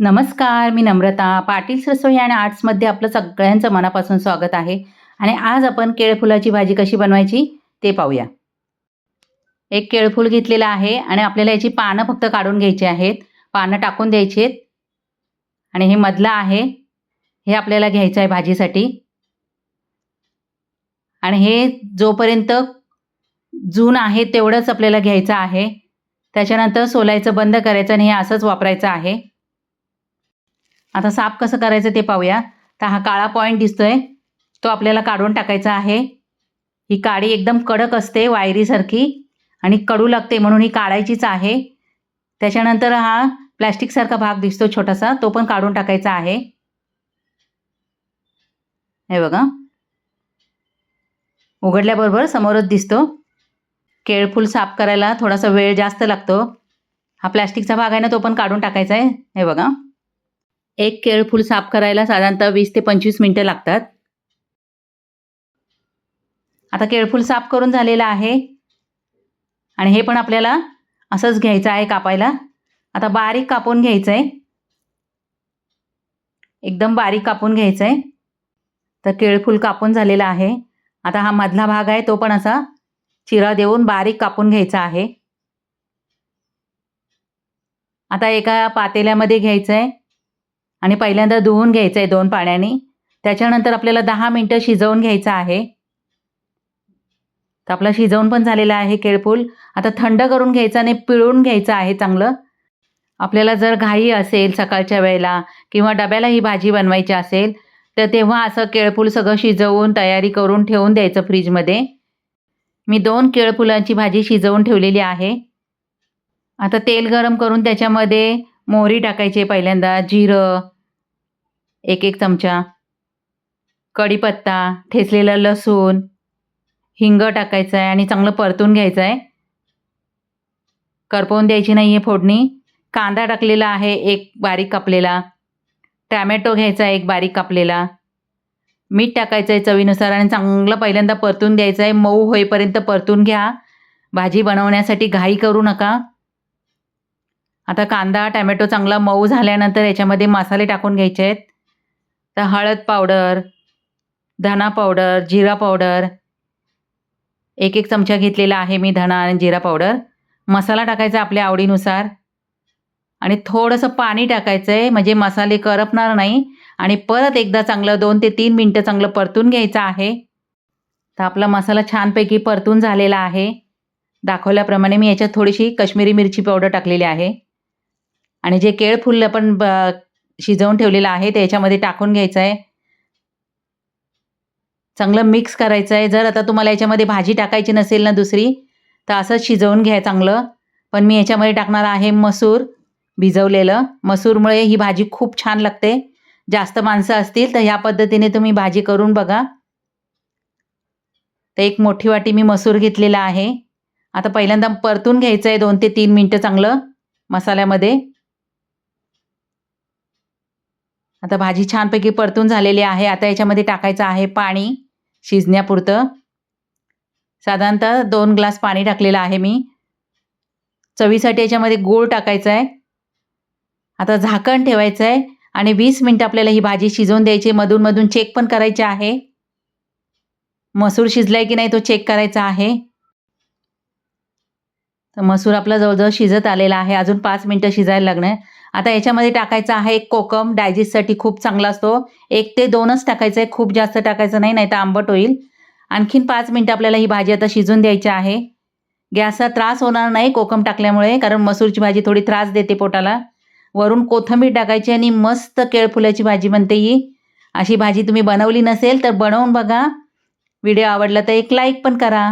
नमस्कार मी नम्रता. पाटील रसोई आणि आर्ट्समध्ये आपलं सगळ्यांचं मनापासून स्वागत आहे. आणि आज आपण केळफुलाची भाजी कशी बनवायची ते पाहूया. एक केळफूल घेतलेलं आहे आणि आपल्याला याची पानं फक्त काढून घ्यायची आहेत. पानं टाकून द्यायची आहेत. आणि हे मधलं आहे. हे आपल्याला घ्यायचं आहे भाजीसाठी. आणि हे जोपर्यंत जून आहे तेवढंच आपल्याला घ्यायचं आहे. त्याच्यानंतर सोलायचं बंद करायचं आणि हे असंच वापरायचं आहे. आता साफ कसं करायचं ते पाहूया. तर हा काळा पॉईंट दिसतोय. तो आपल्याला काढून टाकायचा आहे. ही काडी एकदम कडक असते वायरीसारखी आणि कडू लागते म्हणून ही काढायचीच आहे. त्याच्यानंतर हा प्लॅस्टिकसारखा भाग दिसतो छोटासा तो पण काढून टाकायचा आहे. हे बघा. उघडल्याबरोबर समोरच दिसतो. केळफूल साफ करायला थोडासा वेळ जास्त लागतो. हा प्लॅस्टिकचा भाग आहे ना तो पण काढून टाकायचा आहे. हे बघा. एक केळफूल साफ करायला साधारणतः वीस ते पंचवीस मिनटं लागतात. आता केळफूल साफ करून झालेलं आहे. आणि हे पण आपल्याला असंच घ्यायचं आहे कापायला. आता बारीक कापून घ्यायचं आहे एकदम बारीक कापून घ्यायचं आहे तर केळफूल कापून झालेलं आहे. आता हा मधला भाग आहे तो पण असा चिरा देऊन बारीक कापून घ्यायचा आहे. आता एका पातेल्यामध्ये घ्यायचं आहे आणि पहिल्यांदा धुवून घ्यायचं आहे दोन पाण्याने. त्याच्यानंतर आपल्याला दहा मिनटं शिजवून घ्यायचं आहे. तर आपला शिजवून पण झालेला आहे केळफूल. आता थंड करून घ्यायचं आणि पिळून घ्यायचं आहे चांगलं. आपल्याला जर घाई असेल सकाळच्या वेळेला किंवा डब्याला ही भाजी बनवायची असेल तर तेव्हा असं केळफूल सगळं शिजवून तयारी करून ठेवून द्यायचं फ्रीजमध्ये. मी दोन केळफुलांची भाजी शिजवून ठेवलेली आहे. आता तेल गरम करून त्याच्यामध्ये मोहरी टाकायची पहिल्यांदा जिरं एक एक चमचा कढीपत्ता ठेचलेला लसूण हिंग टाकायचं आहे आणि चांगलं परतून घ्यायचं आहे करपवून द्यायची नाही आहे फोडणी. कांदा टाकलेला आहे एक बारीक कापलेला. टॅमॅटो घ्यायचा आहे एक बारीक कापलेला. मीठ टाकायचं आहे चवीनुसार आणि चांगलं पहिल्यांदा परतून द्यायचं आहे मऊ होईपर्यंत परतून घ्या. भाजी बनवण्यासाठी घाई करू नका. आता कांदा टॅमॅटो चांगला मऊ झाल्यानंतर याच्यामध्ये मसाले टाकून घ्यायचे आहेत. तर हळद पावडर धना पावडर जिरा पावडर एक एक चमचा घेतलेला आहे मी धणा आणि जिरा पावडर. मसाला टाकायचा आपल्या आवडीनुसार. आणि थोडंसं पाणी टाकायचं आहे म्हणजे मसाले करपणार नाही. आणि परत एकदा चांगलं दोन ते तीन मिनटं चांगलं परतून घ्यायचं आहे. तर आपला मसाला छानपैकी परतून झालेला आहे. दाखवल्याप्रमाणे मी याच्यात थोडीशी कश्मीरी मिरची पावडर टाकलेली आहे. आणि जे केळ फुल आपण ब शिजवून ठेवलेलं आहे ते याच्यामध्ये टाकून घ्यायचं आहे चांगलं मिक्स करायचं आहे जर आता तुम्हाला याच्यामध्ये भाजी टाकायची नसेल ना दुसरी तर असंच शिजवून घ्या चांगलं. पण मी याच्यामध्ये टाकणार आहे मसूर भिजवलेलं. मसूरमुळे ही भाजी खूप छान लागते. जास्त माणसं असतील तर ह्या पद्धतीने तुम्ही भाजी करून बघा. तर एक मोठी वाटी मी मसूर घेतलेला आहे. आता पहिल्यांदा परतून घ्यायचं आहे दोन ते तीन मिनटं चांगलं मसाल्यामध्ये. आता भाजी छानपैकी परतून झालेली आहे. आता याच्यामध्ये टाकायचं आहे पाणी शिजण्यापुरतं. साधारणतः दोन ग्लास पाणी टाकलेलं आहे मी. चवीसाठी याच्यामध्ये गूळ टाकायचं आहे आता झाकण ठेवायचं आहे आणि वीस मिनटं आपल्याला ही भाजी शिजवून द्यायची. मधून मधून चेक पण करायची आहे. मसूर शिजलाय की नाही तो चेक करायचा आहे. तर मसूर आपला जवळजवळ शिजत आलेला आहे. अजून पाच मिनटं शिजायला लागणार. आता याच्यामध्ये टाकायचा आहे एक कोकम. डायजेस्टसाठी खूप चांगला असतो. एक ते दोनच टाकायचं आहे खूप जास्त टाकायचं नाही नाही तर आंबट होईल. आणखीन पाच मिनटं आपल्याला ही भाजी आता शिजून द्यायची आहे. गॅसचा त्रास होणार नाही कोकम टाकल्यामुळे कारण मसूरची भाजी थोडी त्रास देते पोटाला. वरून कोथिंबीर टाकायची आणि मस्त केळफुलाची भाजी म्हणते ही. अशी भाजी तुम्ही बनवली नसेल तर बनवून बघा. व्हिडिओ आवडला तर एक लाईक पण करा.